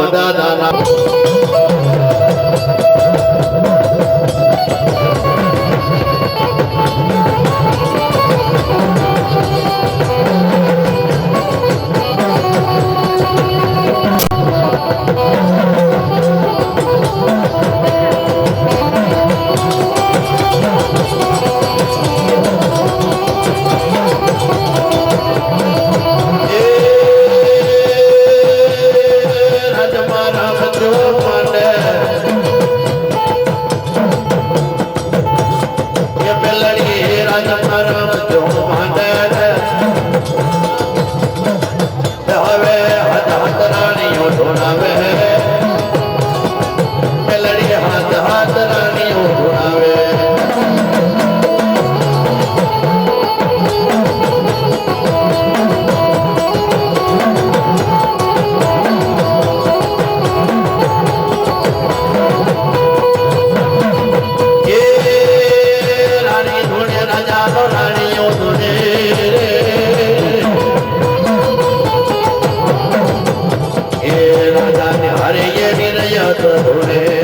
મારા મને હવે હાથ હાથ રાણીઓ ઢોળાવે એ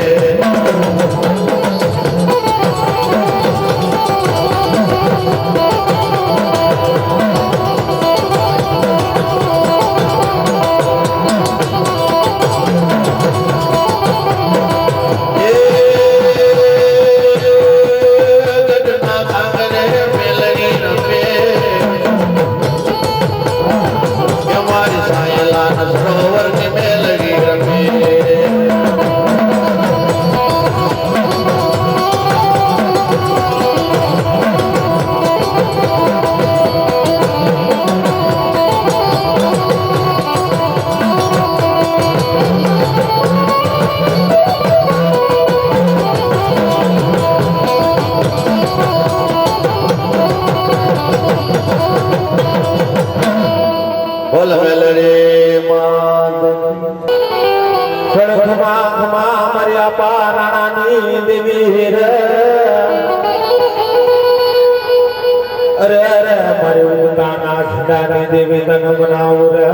અરે અરે, મારે ઉતાના ખીડાની દેવી તન બનાવું રે.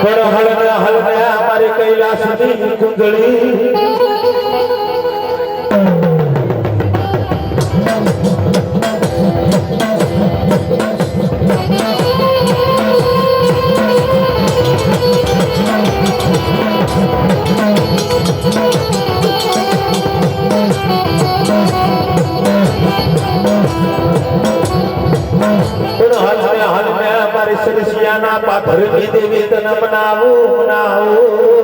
પણ હળને હળને મારી કૈલાસની કુંડળી સરસિયાના પાથરની દેવી તને બનાવું બનાવું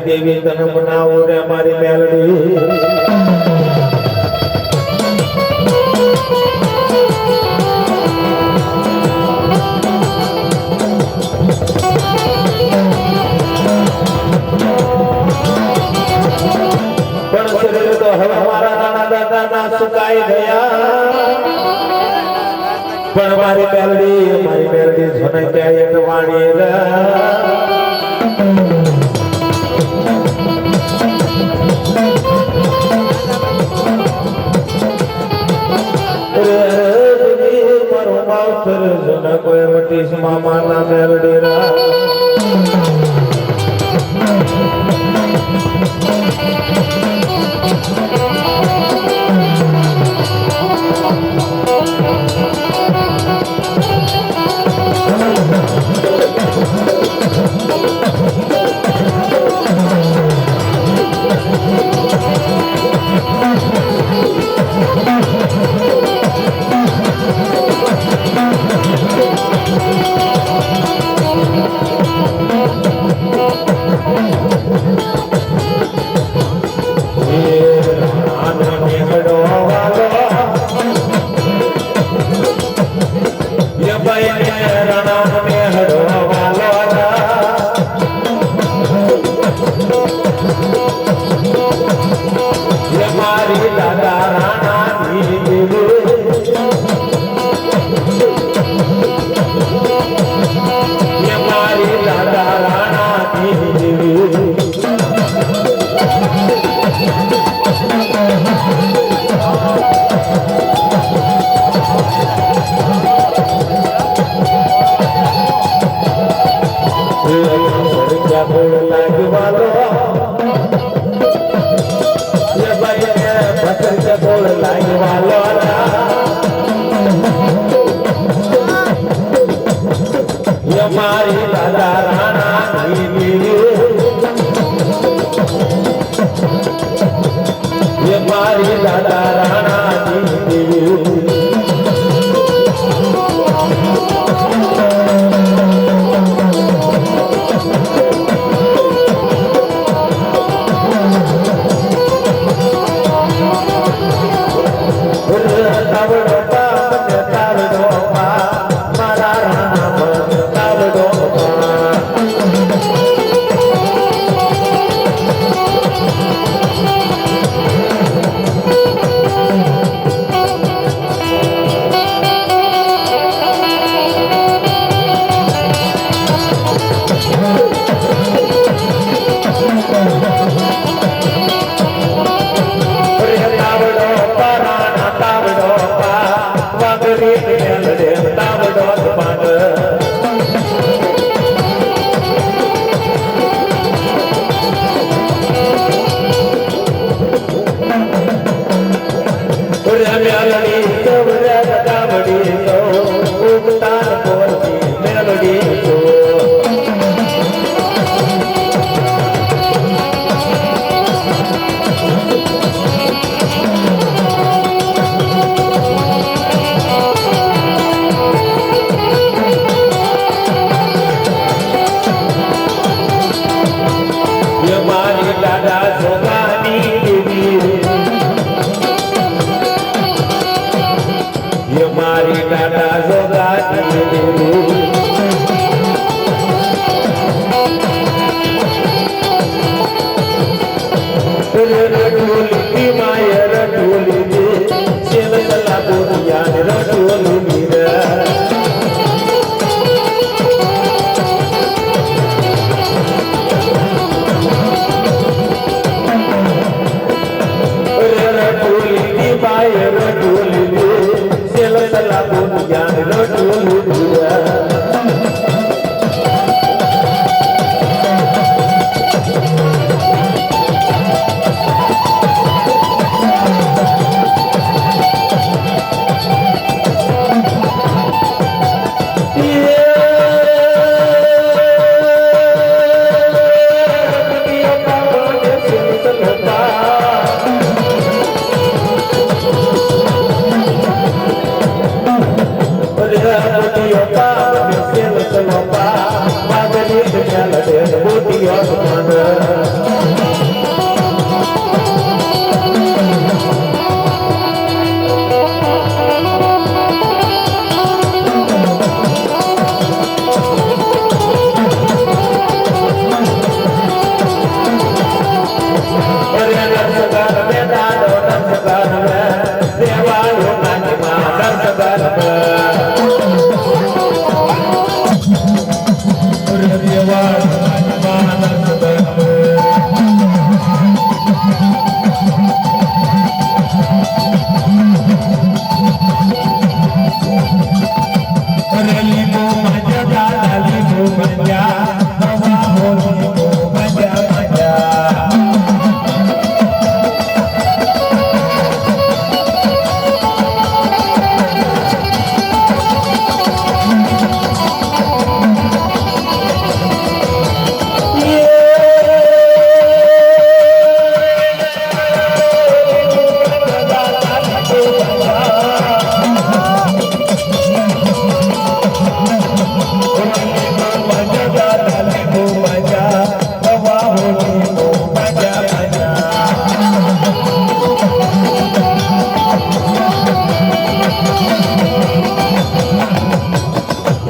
દેવી તને બનાવો રે મારી મેલડી. મારી બેલડી મારી બેલડી જોને એક વાણી રે. મારો માવતર, જોને કોઈ મટીશ મામા ના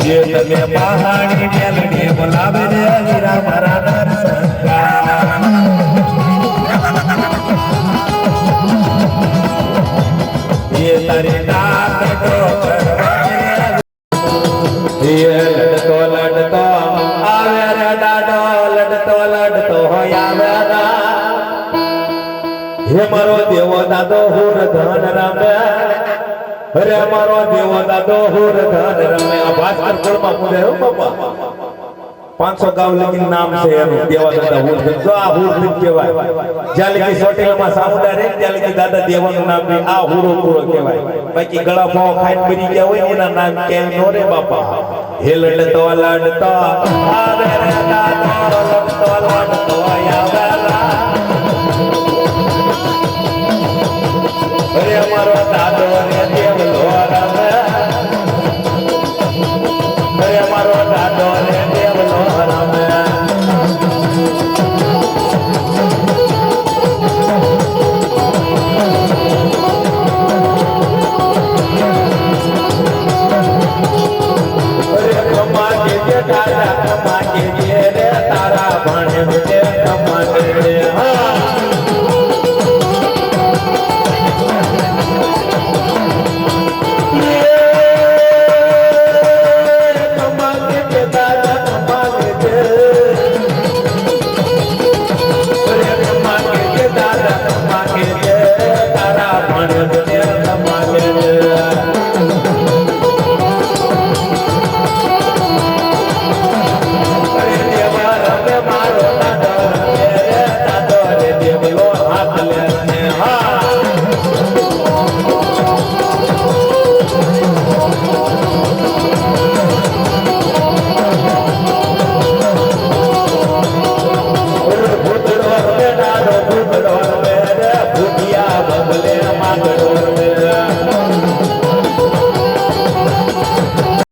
તો હે મારો દેવો દાદો હું ધન ભલે મારો દેવો દાદો હોર ધન રમે. આ ભાસ્કર કુળમાં પૂજે હો, બાપા. પાંચસો ગાવ લગી નામ છે એનું. દેવા દાદા હોર ધન. તો આ હોર ધન કહેવાય. જ્યાં લગી સોટેલમાં સામુડા રહે ત્યાં લગી દાદા દેવાનું નામ લે. આ હોરો પૂરો કહેવાય. બાકી ગળા ફાવ ખાઈ મરી ગયા હોય એના નામ કે નો રે, બાપા. હેલડ તો લડતો. આરે રે દાદો લડતો. લડતો આયા